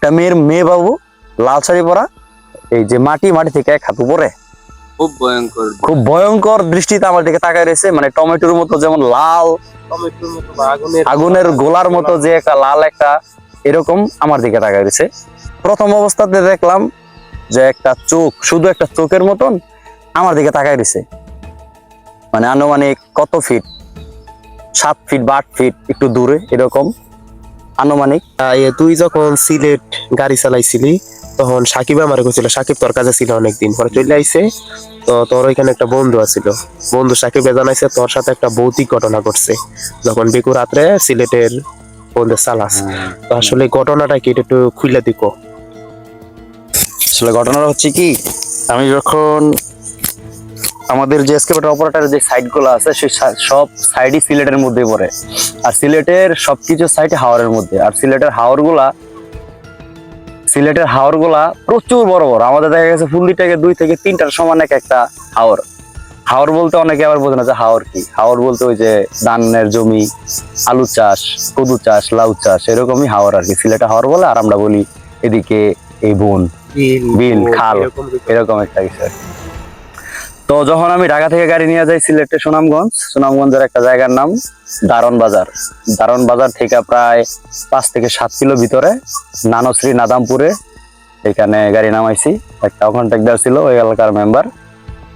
একটা মেয়ের মেয়ে বাবু লাল শাড়ি পরা এই যে মাটি মাটি থেকে এক হাত উপরে। খুব ভয়ঙ্কর। খুব ভয়ঙ্কর দৃষ্টিতে আমার দিকে তাকায় রয়েছে মানে টমেটোর মতো যেমন লাল আগুনের গোলার মতো যে একটা লাল একটা এরকম আমার দিকে তাকায় রয়েছে। প্রথম অবস্থাতে দেখলাম যে একটা চোখ শুধু একটা চোখের মতন আমার দিকে তাকায় রয়েছে। মানে আনুমানিক কত ফিট সাত ফিট বা আট ফিট একটু দূরে এরকম। আনুমানিক তুই যখন সিলেট গাড়ি চালাইছিলি তখন সাকিব আমার কইছিল সাকিব তোর কাছে ছিল অনেকদিন পরে চলে আইছে। তো তোর ওইখানে একটা বন্ধু আছিল। বন্ধু সাকিবে জানাইছে তোর সাথে একটা ভৌতিক ঘটনা ঘটছে। যখন বিকু রাত্রে সিলেটের বন্ধু চালাস। তো আসলে ঘটনাটা কি এটা একটু খুলে দিকো আসলে ঘটনাটা হচ্ছে কি আমি যখন আমাদের যে এসকেপেটার অপারেটরের যে সাইডগুলো আছে সেই সব সাইডই সিলেটের মধ্যে পড়ে। আর সিলেটের সবকিছু সাইড হাওরের মধ্যে। আর সিলেটের হাওরগুলা সিলেটের হাওরগুলা প্রচুর বড় বড়। আমাদের দেখা গেছে ফুলদি থেকে দুই থেকে তিনটার সমান এক একটা হাওর। হাওর বলতে অনেকে আবার বোঝে না যে হাওর কি। হাওর বলতে ওই যে ধানের জমি আলু চাষ কদু চাষ লাউ চাষ এরকমই হাওর আর কি। সিলেটে হাওর বলে আর আমরা বলি এদিকে এই বন বিল, খাল। এরকম একটা বিষয় তো যখন আমি ঢাকা থেকে গাড়ি নিয়ে যাই সিলেটে সুনামগঞ্জ সুনামগঞ্জের একটা জায়গার নাম দারণ বাজার। দারণ বাজার থেকে প্রায় পাঁচ থেকে সাত কিলো ভিতরে নানশ্রী নাদামপুরে এখানে গাড়ি নামাইছি। একটা কন্ট্রাক্টর ছিল ওই এলাকার মেম্বার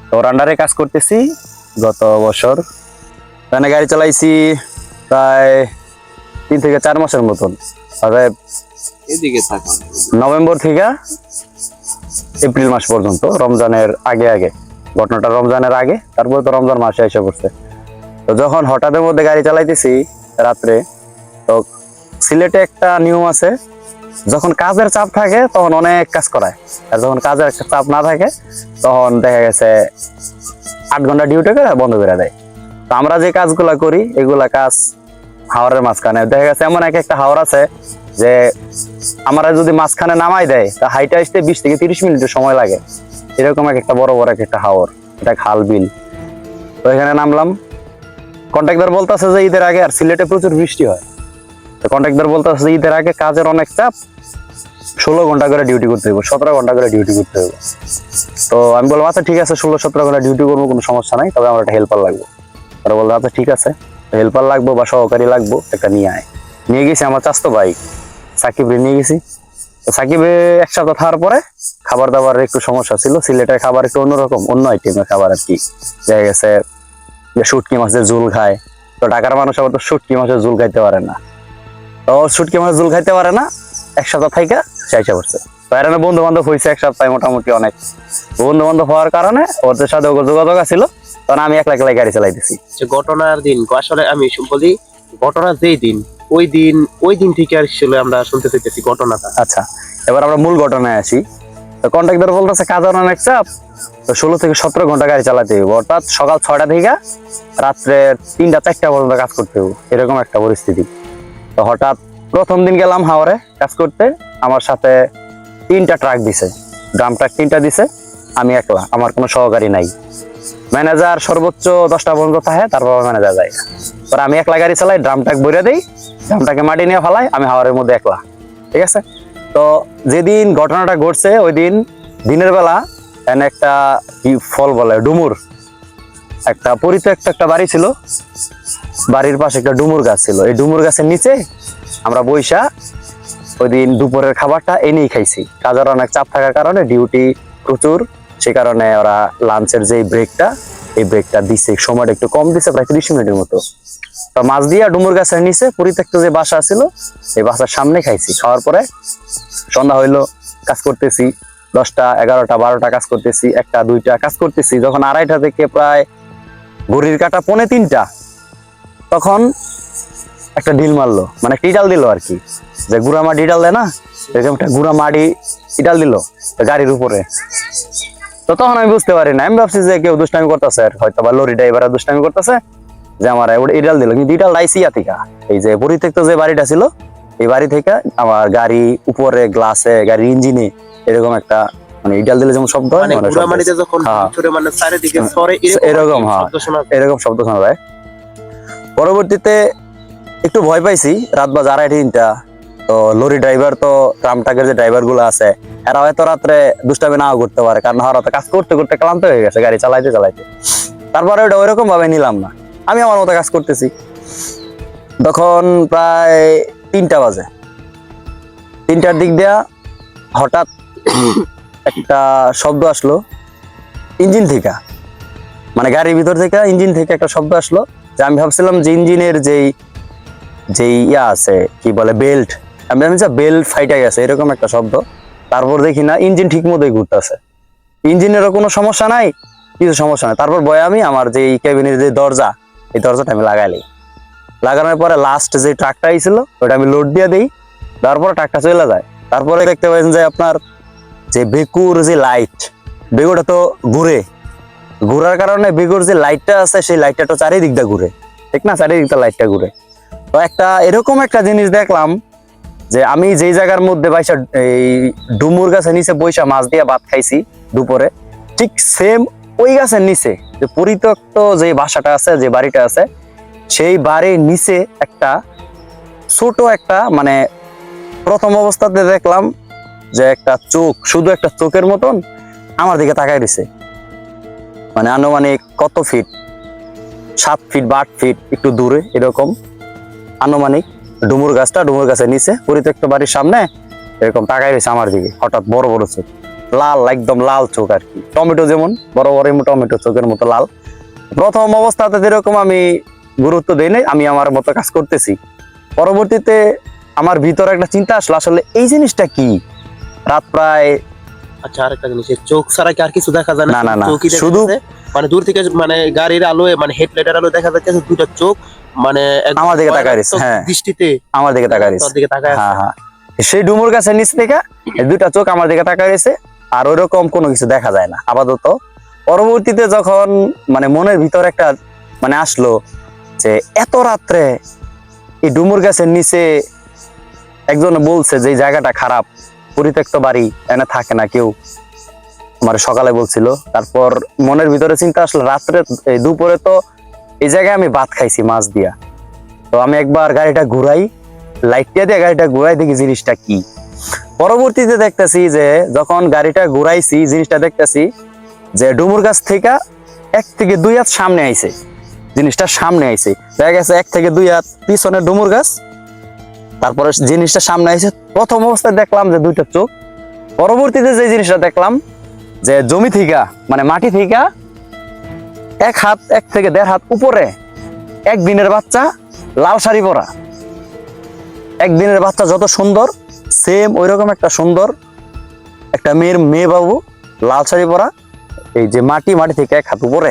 তো ওর আন্ডারে কাজ করতেছি গত বছর। এখানে গাড়ি চালাইছি প্রায় তিন থেকে চার মাসের মতন। নভেম্বর থেকে এপ্রিল মাস পর্যন্ত রমজানের আগে আগে। ঘটনাটা রমজানের আগে, তারপরে তো রমজান মাসে এসে পড়ছে। তো যখন হঠাৎের মধ্যে গাড়ি চালাইতেছি রাত্রে, তো সিলেটে একটা নিয়ম আছে, যখন কাজের চাপ থাকে, তখন অনেক কাজ করায়। আর যখন কাজের চাপ না থাকে, তখন দেখা গেছে আট ঘণ্টা ডিউটি করে বন্ধ করে দেয়। তো আমরা যে কাজগুলা করি, এগুলা কাজ হাওড়ের মাঝখানে। দেখা গেছে এমন এক একটা হাওড় আছে যে, আমরা যদি মাঝখানে নামাই দেয়, তা হাইটে আসতে বিশ থেকে তিরিশ মিনিটের সময় লাগে। এরকম এক একটা বড় বড় এক একটা হাওর, এটা খাল বিল। তো এখানে নামলাম। কন্ট্রাক্টর বলতেছে যে ঈদের আগে আর সিলেটে প্রচুর বৃষ্টি হয়। তো কন্ট্রাক্টর বলতেছে যে ঈদের আগে কাজের অনেক চাপ, ষোলো ঘণ্টা করে ডিউটি করতে হবে সতেরো ঘণ্টা করে ডিউটি করতে হবে তো আমি বললাম আচ্ছা ঠিক আছে, ষোলো সতেরো ঘণ্টা ডিউটি করব, কোনো সমস্যা নাই, তবে আমার একটা হেল্পার লাগবে। তারা বলল আচ্ছা ঠিক আছে হেল্পার লাগবো বা সহকারী লাগবো, একটা নিয়ে আয়। নিয়ে গেছি আমার চাস্তো বাইক সাকিব নিয়ে গেছি। সাকিবে এক সপ্তাহ থাকার পরে খাবার দাবার একটু সমস্যা ছিল, সিলেটের খাবার একটু অন্যরকম, অন্য আইটেমের খাবার আর কি দেখা গেছে যে শুটকি মাছের ঝুল খায়, তো ঢাকার মানুষ আবার তো শুটকি মাছের ঝুল খাইতে পারে না। তো শুটকি মাছের ঝুল খাইতে পারে না, এক সপ্তাহ থাইকা চাইসা তো এর বন্ধু বান্ধব হয়েছে এক সপ্তাহে মোটামুটি অনেক। বন্ধু বান্ধব হওয়ার কারণে ওদের সাথে যোগাযোগ আছিল, তখন আমি একলা একলাই গাড়ি চালাইতেছি। ঘটনার দিন আসলে আমি বলি ঘটনা যেই দিন ওই দিন ওই দিন থেকে আর আমরা শুনতে পেতেছি ঘটনাটা। আচ্ছা এবার আমরা মূল ঘটনায় আসি। তো কন্ট্রাক্টর বলতেছে কাজের অনেক চাপ তো ষোলো থেকে সতেরো ঘণ্টা গাড়ি চালাতে হবে অর্থাৎ সকাল ছয়টা থেকে রাত্রে তিনটা, চারটা পর্যন্ত কাজ করতে হবে এরকম একটা পরিস্থিতি। তো হঠাৎ প্রথম দিন গেলাম হাওড়ে কাজ করতে। আমার সাথে তিনটা ট্রাক দিছে। ড্রাম ট্রাক তিনটা দিছে। আমি একলা, আমার কোনো সহকারী নাই। ম্যানেজার সর্বোচ্চ দশটা পর্যন্ত থাকে, তারপর ম্যানেজার যায়। পরে আমি একলা গাড়ি চালাই ড্রামটাকে বইরে দেই ড্রামটাকে মাটি নিয়ে ফেলাই, আমি হাওয়ারের মধ্যে একলা। ঠিক আছে? তো যেদিন ঘটনাটা ঘটছে ওই দিন দিনের বেলা একটা কি ফল বলে, ডুমুর। একটা পরিত্যক্ত একটা বাড়ি ছিল। বাড়ির পাশে একটা ডুমুর গাছ ছিল। এই ডুমুর গাছের নিচে আমরা বৈশা ওই দিন দুপুরের খাবারটা এনেই খাইছি। কাজের অনেক চাপ থাকার কারণে ডিউটি প্রচুর। সে কারণে ওরা লাঞ্চের যে ব্রেকটা এই ব্রেকটা দিছে। সময়টা একটু কম দিছে, প্রায় ত্রিশ মিনিটের মতো। তো মাছ দিয়া ডুমুর গাছের নিচে পরিত্যক্ত যে বাসা ছিল এই বাসার সামনে খাইছি। খাওয়ার পরে সন্ধ্যা হইল, কাজ করতেছি। দশটা, এগারোটা, বারোটা কাজ করতেছি। একটা, দুইটা কাজ করতেছি। যখন আড়াইটা থেকে প্রায় ঘড়ির কাটা পনে তিনটা, তখন একটা ঢিল মারলো। মানে ইডাল দিল আর কি। যে গুড়া মাটি ইডাল দেয় না এরকম একটা গুড়া মাটি ইডাল দিল গাড়ির উপরে। তো তখন আমি বুঝতে পারি না। আমি ভাবছি যে কেউ দুষ্টামি করতেছে হয়তো বা লরি ড্রাইভার দুষ্টামি করতেছে যে আমার ইডাল দিল। কিন্তু ইডাল ডাইসি থেকে এই যে পরিত্যক্ত যে বাড়িটা ছিল এই বাড়ি থেকে আমার গাড়ি উপরে গ্লাসে গাড়ির ইঞ্জিনে এরকম একটা মানে ইডাল দিলে যেমন শব্দ হয় মানে যখন হ্যাঁ। ছুটে মানে চারিদিকে সরে এরকম, হ্যাঁ। এরকম শব্দ শোনা যায়। পরবর্তীতে একটু ভয় পাইছি রাত বাজে আড়াই তিনটা তো লরি ড্রাইভার তো ট্রাম ট্রাকের যে ড্রাইভারগুলো আছে, এরা হয়তো রাত্রে দুষ্টামি নাও করতে পারে, কারণ তো কাজ করতে করতে ক্লান্ত হয়ে গেছে, গাড়ি চালাইতে চালাইতে। তারপরে ওটা ওইরকম ভাবে নিলাম না। আমি আমার মতো কাজ করতেছি। তখন প্রায় তিনটা বাজে। তিনটার দিক দিয়া হঠাৎ একটা শব্দ আসলো, ইঞ্জিন থেকে। মানে গাড়ির ভিতর থেকে ইঞ্জিন থেকে একটা শব্দ আসলো, যে আমি ভাবছিলাম যে ইঞ্জিনের যেই যেই ইয়া আছে, কি বলে, বেল্ট আমি জানি যে ফাইটা গেছে এরকম একটা শব্দ। তারপর দেখি না ইঞ্জিন ঠিক মতোই ঘুরতেছে। ইঞ্জিনেরও কোনো সমস্যা নাই, কিছু সমস্যা নাই। তারপর বয়ে আমি আমার যে কেবিনের যে দরজা, এই দরজাটা আমি লাগাইলি লাগানোর পরে লাস্ট যে ট্রাকটা আইছিল ওটা আমি লোড দিয়ে দিই। তারপরে ট্রাকটা চলে যায়। তারপরে দেখতে পাচ্ছেন যে আপনার যে বেকুর যে লাইট বেগুটা তো ঘুরে। ঘোরার কারণে বেগুর যে লাইটটা আছে, সেই লাইটটা তো চারিদিক দিয়ে ঘুরে। ঠিক না? চারিদিকটা লাইটটা ঘুরে। তো একটা এরকম একটা জিনিস দেখলাম যে আমি যেই জায়গার মধ্যে বাইসা, এই ডুমুর গাছের নিচে বৈশা মাছ দিয়ে ভাত খাইছি দুপুরে, ঠিক সেম ওই গাছের নিচে, যে পরিত্যক্ত যে বাসাটা আছে, যে বাড়িটা আছে, সেই বাড়ির নিচে একটা ছোট একটা মানে প্রথম অবস্থাতে দেখলাম যে একটা চোখ, শুধু একটা চোখের মতন আমার দিকে তাকাই দিছে। মানে আনুমানিক কত ফিট সাত ফিট বা আট ফিট একটু দূরে এরকম। আনুমানিক ডুমুর গাছটা ডুমুর গাছের নিচে পরিত্যক্ত বাড়ির সামনে এরকম তাকাই রয়েছে আমার দিকে হঠাৎ বড় বড় চোখ। লাল একদম লাল চোখ আর কি। টমেটো যেমন বড় বড় টমেটো চোখের মতো লাল। প্রথম অবস্থাতে যেরকম আমি গুরুত্ব দেই নাই আমি আমার মতো কাজ করতেছি। পরবর্তীতে আমার ভিতরে একটা চিন্তা আসলো আসলে এই জিনিসটা কি? রাত প্রায় আচ্ছা আরেকটা জিনিস চোখ ছাড়া কি আর কিছু দেখা যায় না, না, না, শুধু-? মানে দূর থেকে মানে গাড়ির আলোয় মানে হেডলাইটের আলোয় দেখা যাচ্ছে দুটো চোখ মানে আমার দিকে তাকায় হ্যাঁ। দৃষ্টিতে আমার দিকে তোর দিকে তাকায় আছে। হ্যাঁ হ্যাঁ সেই ডুমুর গাছের নিচ থেকে এই দুইটা চোখ আমার দিকে তাকায় রয়েছে আর ওইরকম কোনো কিছু দেখা যায় না আপাতত পরবর্তীতে যখন মানে মনের ভিতর একটা মানে আসলো যে এত রাত্রে এই ডুমুর গাছের নিচে একজন বলছে যে জায়গাটা খারাপ পরিত্যক্ত বাড়ি এনে থাকে না কেউ আমার সকালে বলছিল। তারপর মনের ভিতরে চিন্তা আসলো, রাত্রে দুপুরে তো এই জায়গায় আমি ভাত খাইছি, মাছ দিয়া। তো আমি একবার গাড়িটা ঘুরাই লাইটটা দিয়ে গাড়িটা ঘুরাই, দেখি জিনিসটা কি। পরবর্তীতে দেখতেছি যে, যখন গাড়িটা ঘুরাইছি, জিনিসটা দেখতেছি যে, ডুমুর গাছ থেকে এক থেকে দুই হাত সামনে আইছে। জিনিসটা সামনে আইছে। দেখা গেছে এক থেকে দুই হাত পিছনে ডুমুর গাছ। তারপরে জিনিসটা সামনে আইছে। প্রথম অবস্থায় দেখলাম যে দুইটা চোখ। পরবর্তীতে যে জিনিসটা দেখলাম যে জমি থেকে মানে মাটি থেকে এক হাত এক থেকে দেড় হাত উপরে একদিনের বাচ্চা লাল শাড়ি পরা। একদিনের বাচ্চা যত সুন্দর সেম ওই রকম একটা সুন্দর একটা মেয়ের মেয়ে বাবু লাল শাড়ি পরা এই যে মাটি মাটি থেকে এক হাত উপরে।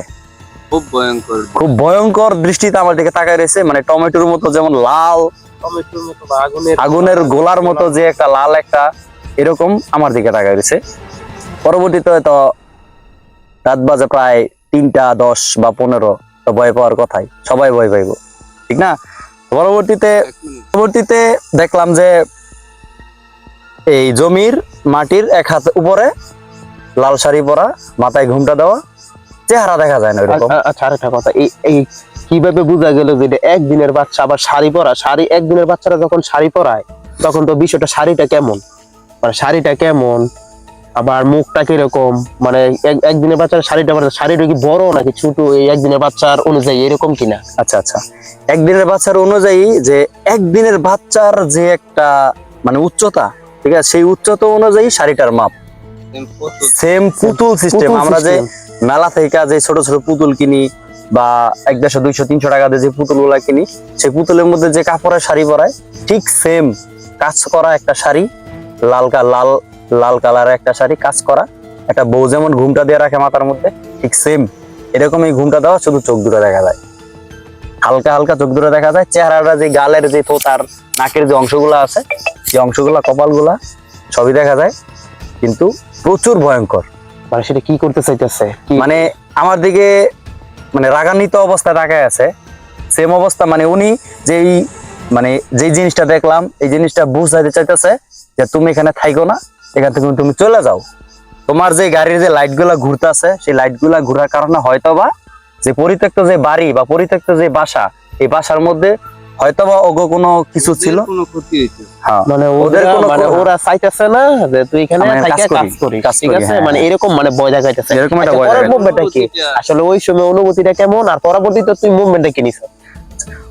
খুব ভয়ঙ্কর। খুব ভয়ঙ্কর দৃষ্টিতে আমার দিকে তাকায় রয়েছে মানে টমেটোর মতো যেমন লাল টমেটোর মতো বা আগুনের আগুনের গোলার মতো যে একটা লাল একটা এরকম আমার দিকে তাকায় রয়েছে। পরবর্তীতে হয়তো রাত বাজে প্রায় তিনটা, দশ বা পনেরো, তো ভয় পাওয়ার কথাই। সবাই ভয় পাইব, ঠিক না? পরবর্তীতে পরবর্তীতে দেখলাম যে এই জমির মাটির এক হাত উপরে লাল শাড়ি পরা, মাথায় ঘুমটা দেওয়া, চেহারা দেখা যায় না আচ্ছা আরেকটা কথা, এই এই কীভাবে বোঝা গেল যে একদিনের বাচ্চা আবার শাড়ি পরা? শাড়ি, একদিনের বাচ্চারা যখন শাড়ি পরায়, তখন তো বিষয়টা শাড়িটা কেমন? মানে শাড়িটা কেমন? আবার মুখটা কীরকম? মানে এক- একদিনের বাচ্চার শাড়িটা মানে শাড়িটা কি বড় নাকি ছোট? এই একদিনের বাচ্চার অনুযায়ী এরকম কিনা? আচ্ছা আচ্ছা। একদিনের বাচ্চার অনুযায়ী যে একদিনের বাচ্চার যে একটা মানে উচ্চতা ঠিক আছে? সেই উচ্চতা অনুযায়ী শাড়িটার মাপ। সেম পুতুল। সিস্টেম আমরা যে মেলা থেকে যে ছোট ছোট পুতুল কিনি বা এক দেড়শো দুইশো তিনশো টাকা দিয়ে যে পুতুলগুলা কিনি সেই পুতুলের মধ্যে যে কাপড়ের শাড়ি পরায় ঠিক সেম কাজ করা একটা শাড়ি লালকা লাল লাল কালারের একটা শাড়ি কাজ করা। একটা বউ যেমন ঘুমটা দিয়ে রাখে মাথার মধ্যে ঠিক সেম এরকম এই ঘুমটা দেওয়া শুধু চোখ দুটো দেখা যায়। হালকা হালকা চোখ দুটো দেখা যায় চেহারাটা যে গালের যে থোতার নাকের যে অংশগুলো আছে সেই অংশগুলা কপালগুলা সবই দেখা যায়। কিন্তু প্রচুর ভয়ঙ্কর। মানে সেটা কি করতে চাইতেছে? মানে আমার দিকে মানে রাগান্বিত অবস্থায় তাকায় আছে। সেম অবস্থা মানে উনি যেই মানে যেই জিনিসটা দেখলাম এই জিনিসটা বুঝাইতে চাইতেছে যে তুমি এখানে থাইকো না এখান থেকে তুমি চলে যাও। তোমার যে গাড়ির যে লাইটগুলা ঘুরতেছে সেই লাইটগুলা ঘুরার কারণে হয়তো বা যে পরিত্যক্ত যে বাড়ি বা পরিত্যক্ত যে বাসা এই বাসার মধ্যে হয়তো বা ওগো কোনো কিছু ছিল? হ্যাঁ। মানে ওদের মানে ওরা চাইতেছে না যে তুই এখানে আমরা এখানে থাইকা কাজ করিস ঠিক আছে? হ্যাঁ। মানে এরকম মানে ভয় দেখাইতেছে। এরকম একটা আচ্ছা, ভয় মুভমেন্টটা কি? অনুভূতিটা- আসলে ওই সময় অনুভূতিটা কেমন? আর পরবর্তীতে তুই মুভমেন্টটা কি নিছ?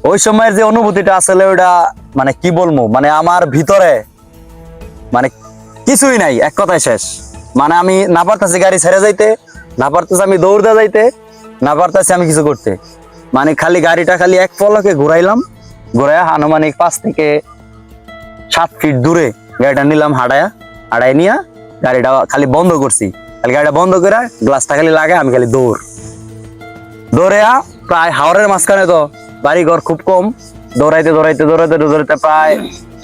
ওই সময়ের যে অনুভূতিটা আসলে ওটা মানে কি বলব? মানে আমার ভিতরে মানে কিছুই নাই, এক কথায় শেষ। মানে আমি না পারতেছি গাড়ি ছেড়ে যাইতে, না পারতেছি আমি দৌড়তে যাইতে, না পারতেছি আমি কিছু করতে। মানে খালি গাড়িটা খালি এক পলকে ঘুরাইলাম ঘুরাই আনুমানিক পাঁচ থেকে সাত ফিট দূরে গাড়িটা নিলাম হাঁটায়া হাঁটাই নিয়া গাড়িটা খালি বন্ধ করছি। খালি গাড়িটা বন্ধ করে গ্লাসটা খালি লাগে আমি খালি দৌড়। দৌড়ে প্রায় হাওড়ের মাঝখানে তো বাড়ি ঘর খুব কম। দৌড়াইতে দৌড়াইতে দৌড়াইতে দৌড়াইতে প্রায়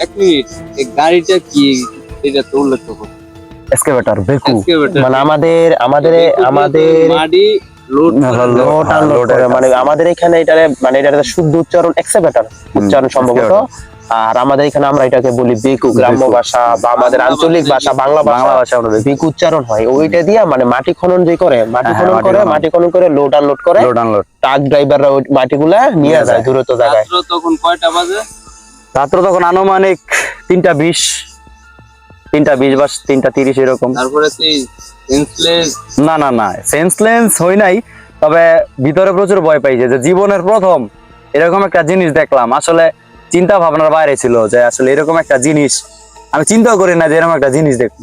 এক মিনিট গাড়িটা কি? এটা তো উল্লেখ বেকু মানে আমাদের আমাদের আমাদের মাটি হ্যাঁ। মানে আমাদের এখানে এটারে মানে এটার শুদ্ধ উচ্চারণ এক্সেভেটর উচ্চারণ সম্ভবত। আর আমাদের এখানে আমরা এটাকে বলি বেকু গ্রাম্য ভাষা বা আমাদের আঞ্চলিক ভাষা বাংলা বাংলা ভাষা। বেকু উচ্চারণ হয়। ওইটা দিয়া মানে মাটি খনন যে করে মাটি হ্যাঁ, খনন করে মাটি খনন করে লোড আনলোড করে। লোড আনলোড ট্রাক ড্রাইভাররা ওই মাটিগুলা নিয়ে যায়। দূরত্ব জায়গায়। তখন কয়টা বাজে? রাত্র তখন আনুমানিক তিনটা বিশ। তিনটা বিশ বা তিনটা তিরিশ এরকম। তারপরে না না না সেন্সলেন্স হই নাই তবে ভিতরে প্রচুর ভয় পাইছে যে জীবনের প্রথম এরকম একটা জিনিস দেখলাম। আসলে চিন্তা ভাবনার বাইরে ছিল যে আসলে এরকম একটা জিনিস আমি চিন্তাও করি না যে এরকম একটা জিনিস দেখব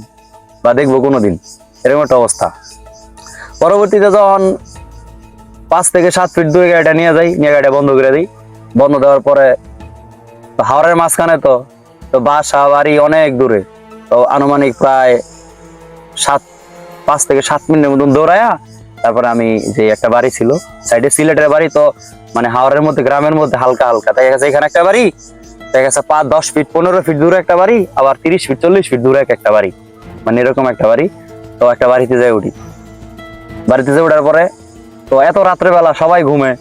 বা দেখব কোনোদিন। এরকম একটা অবস্থা। পরবর্তীতে যখন পাঁচ থেকে সাত ফিট দূরে গাড়িটা নিয়ে যাই নিয়ে গাড়িটা বন্ধ করে দিই বন্ধ দেওয়ার পরে হাওড়ের মাঝখানে তো তো বাসা বাড়ি অনেক দূরে। তো আনুমানিক প্রায় সাত, পাঁচ থেকে সাত মিনিটের মতন দৌড়ায়া তারপরে আমি যে একটা বাড়ি ছিল সাইডে সিলেটের বাড়ি, তো মানে হাওড়ের মধ্যে, গ্রামের মধ্যে হালকা হালকা। তাই গেছে এখানে একটা বাড়ি তাই গেছে পাঁচ, দশ ফিট, পনেরো ফিট দূরে একটা বাড়ি, আবার তিরিশ ফিট, চল্লিশ ফিট দূরে একটা বাড়ি। মানে এরকম একটা বাড়ি। তো একটা বাড়িতে যাই উঠি। বাড়িতে যাই ওঠার পরে, তো এত রাত্রেবেলা সবাই ঘুমে।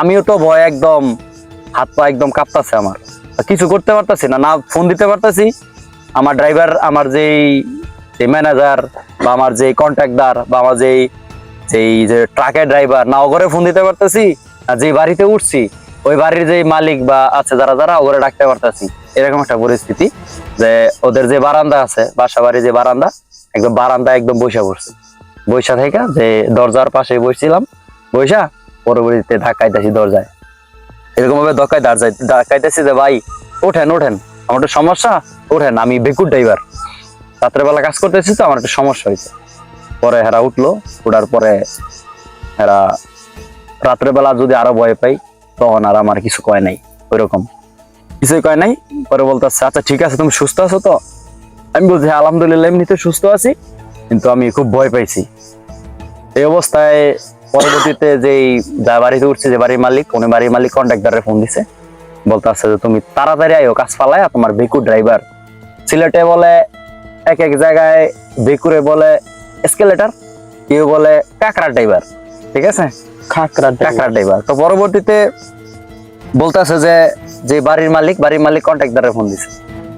আমিও তো ভয় একদম হাত পা একদম কাঁপতাছে আমার। কিছু করতে পারতাছি না না ফোন দিতে পারতাছি আমার ড্রাইভার আমার যেই যে ম্যানেজার বা আমার যে কন্ট্রাক্টদার বা আমার যেই যেই যে ট্রাকের ড্রাইভার না ওগরে ফোন দিতে পারতেছি, আর যে বাড়িতে উঠছি, ওই বাড়ির যে মালিক বা আছে যারা যারা ওগরে ডাকতে পারতেছি। এরকম একটা পরিস্থিতি যে ওদের যে বারান্দা আছে বাসা বাড়ির যে বারান্দা, একদম বারান্দা একদম বৈশা পড়ছে। বৈশা থেকে যে দরজার পাশে বসছিলাম বৈশা পরবর্তীতে ধাক্কাইতেছি দরজায়। এরকম ভাবে ধক্কায় দরজায় ধাক্কাইতেছি যে ভাই, ওঠেন ওঠেন। আমার একটা সমস্যা ওঠেন আমি বেকুর ড্রাইভার রাত্রেবেলা কাজ করতেছি তো, আমার একটা সমস্যা হয়েছে। পরে হেরা উঠল, উঠার পরে হেরা রাত্রেবেলা যদি আরও ভয় পাই, তখন আর আমার কিছু কয় নাই, ওইরকম। কিছুই কয় নাই, পরে বলতেছে আচ্ছা ঠিক আছে, তুমি সুস্থ আছো তো? আমি বলছি হ্যাঁ আলহামদুলিল্লাহ, এমনিতে সুস্থ আছি, কিন্তু আমি খুব ভয় পাইছি। এই অবস্থায় পরবর্তীতে যেই যা বাড়িতে উঠছে, যে বাড়ির মালিক, উনি বাড়ির মালিক কন্ট্রাক্টরে ফোন দিছে। বলতে আছে যে তুমি তাড়াতাড়ি আয়ো কাজ ফালায় তোমার বেকু ড্রাইভার সিলেটে বলে এক এক জায়গায় বেকুরে বলে এসকেলেটার কেউ বলে কাকড়া ড্রাইভার ঠিক আছে? খাকরা কাকড়া ড্রাইভার তো পরবর্তীতে বলতেছে যে যে বাড়ির মালিক বাড়ির মালিক কন্ট্রাক্টরে ফোন দিছে।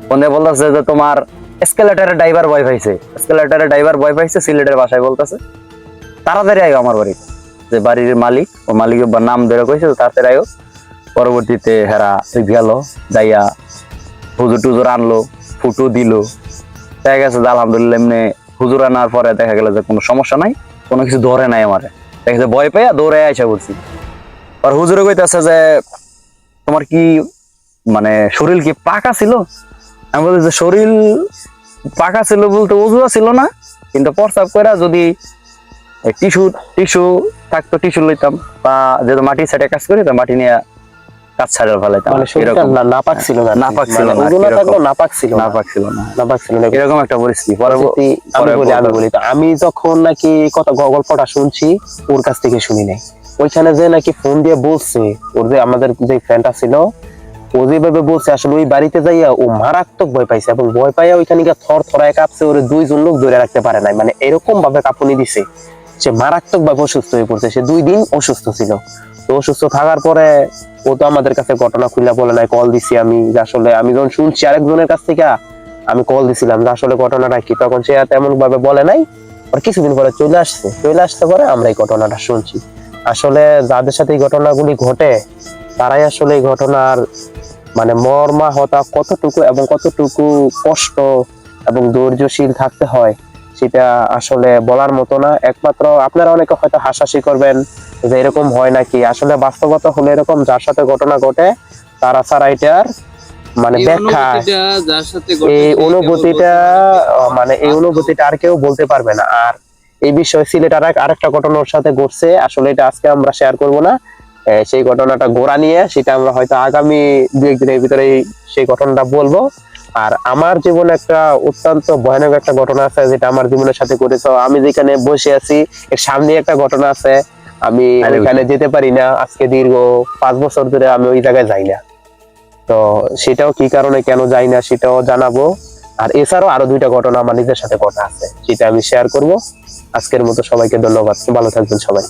ফোন দিয়ে বলতেছে যে তোমার এসকেলেটারের ড্রাইভার ভয় পাইছে। এসকেলেটারের ড্রাইভার ভয় পাইছে সিলেটের বাসায় বলতেছে তাড়াতাড়ি আয়ো আমার বাড়িতে। যে বাড়ির মালিক ও মালিকের বা নাম ধরে কইছে তাড়াতাড়ি আয়ো পরবর্তীতে হেরা গেল, যাইয়া হুজুর টুজুর আনলো, ফুটু দিল। দেখা গেছে যে আলহামদুলিল্লাহ এমনি হুজুর আনার পরে দেখা গেল যে কোনো সমস্যা নাই, কোনো কিছু ধরে নাই আমারে। দেখা গেছে ভয় পেয়ে দৌড়ে আইসা পড়ছি। আর হুজুরে কইতাছে যে, তোমার কি মানে শরীর কি পাকা ছিল? আমি বলছি, যে শরীর পাকা ছিল বলতে উজুয়া ছিল না, কিন্তু প্রস্তাব করে যদি টিস্যু টিস্যু থাকতো, টিস্যু লইতাম বা যেহেতু মাটি সাইডে কাজ করি, তো মাটি নিয়ে কাজ ছাড়া ফেলাইতাম মানে এরকম নাপাক ছিল না নাপাক ছিল মানে না, এরকম। নাপাক ছিল না। না ছিল না। নাপাক ছিল না। এরকম একটা পরিস্থিতি। পরবর্তী আমি বলি আমি বলি। আমি যখন নাকি কথা গল্পটা শুনছি ওর কাছ থেকে শুনি নাই। ওইখানে যে নাকি ফোন দিয়ে বলছে ওর যে আমাদের যে ফ্রেন্ডটা ছিল ও যেভাবে বলছে আসলে ওই বাড়িতে যাইয়া ও মারাত্মক ভয় পাইছে এবং ভয় পাইয়া ওইখানে গিয়ে থর থরায় কাঁপছে। ওরে দুইজন লোক ধরে রাখতে পারে নাই। মানে এরকম ভাবে কাঁপুনি দিছে। সে মারাত্মক ভাবে অসুস্থ হয়ে পড়ছে। সে দুই দিন অসুস্থ ছিল। তো অসুস্থ থাকার পরে ও তো আমাদের কাছে ঘটনা খুলে বলে নাই কল দিছি আমি আসলে আমি যখন শুনছি আরেকজনের কাছ থেকে, আমি কল দিছিলাম, যে আসলে ঘটনাটা কি? তখন সে তেমন ভাবে বলে নাই। আর কিছুদিন পরে চলে আসছে। চলে আসতে পরে আমরা এই ঘটনাটা শুনছি। আসলে যাদের সাথে এই ঘটনাগুলি ঘটে, তারাই আসলে এই ঘটনার মানে মর্মা হতা কতটুকু এবং কতটুকু কষ্ট এবং ধৈর্যশীল থাকতে হয় সেটা আসলে বলার মতো না। একমাত্র আপনারা অনেকে হয়তো হাসাহাসি করবেন যে এরকম হয় নাকি। আসলে বাস্তবতা হলো এরকম যার সাথে ঘটনা ঘটে তারা ছাড়া এটার মানে এই ব্যাখ্যা এই অনুভূতিটা মানে এই অনুভূতিটা আর কেউ বলতে পারবে না। আর এই বিষয়ে সিলেট আর আরেকটা ঘটনার সাথে ঘটছে আসলে এটা আজকে আমরা শেয়ার করব না। সেই ঘটনাটা গোড়া নিয়ে সেটা আমরা হয়তো আগামী দু একদিনের ভিতরে সেই ঘটনাটা বলব। আর আমার জীবনে একটা অত্যন্ত ভয়ানক একটা ঘটনা আছে যেটা আমার জীবনের সাথে ঘটেছে। আমি যেখানে বসে আছি এর সামনে একটা ঘটনা আছে। আমি ওইখানে যেতে পারি না। আজকে দীর্ঘ পাঁচ বছর ধরে আমি ওই জায়গায় যাই না। তো সেটাও কি কারণে কেন যাই না সেটাও জানাব। আর এছাড়াও আরও দুইটা ঘটনা আমার নিজের সাথে ঘটা আছে। সেটা আমি শেয়ার করব। আজকের মতো সবাইকে ধন্যবাদ। ভালো থাকবেন সবাই।